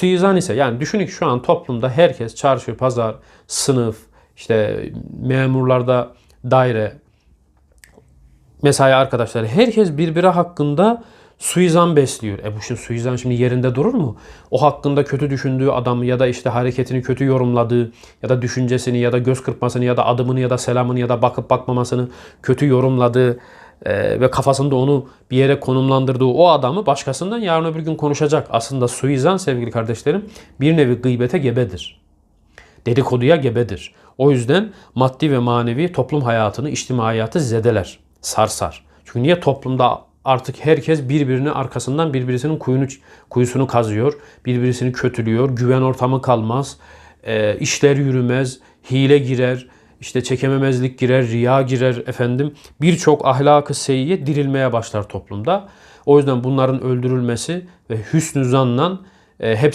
suizan ise yani düşünün ki şu an toplumda herkes çarşı, pazar, sınıf, işte memurlarda daire, mesai arkadaşları herkes birbiri hakkında suizan besliyor. E bu şimdi suizan şimdi yerinde durur mu? O hakkında kötü düşündüğü adam ya da işte hareketini kötü yorumladığı ya da düşüncesini ya da göz kırpmasını ya da adımını ya da selamını ya da bakıp bakmamasını kötü yorumladığı e, ve kafasında onu bir yere konumlandırdığı o adamı başkasından yarın öbür gün konuşacak. Aslında suizan sevgili kardeşlerim bir nevi gıybete gebedir dedikoduya gebedir. O yüzden maddi ve manevi toplum hayatını, içtimai hayatı zedeler, sarsar. Çünkü niye toplumda artık herkes birbirinin arkasından birbirisinin kuyunu, kuyusunu kazıyor, birbirisini kötülüyor, güven ortamı kalmaz, e, işler yürümez, hile girer, işte çekememezlik girer, riya girer efendim. Birçok ahlakı seyyiye dirilmeye başlar toplumda. O yüzden bunların öldürülmesi ve hüsnü zannan e, hepsi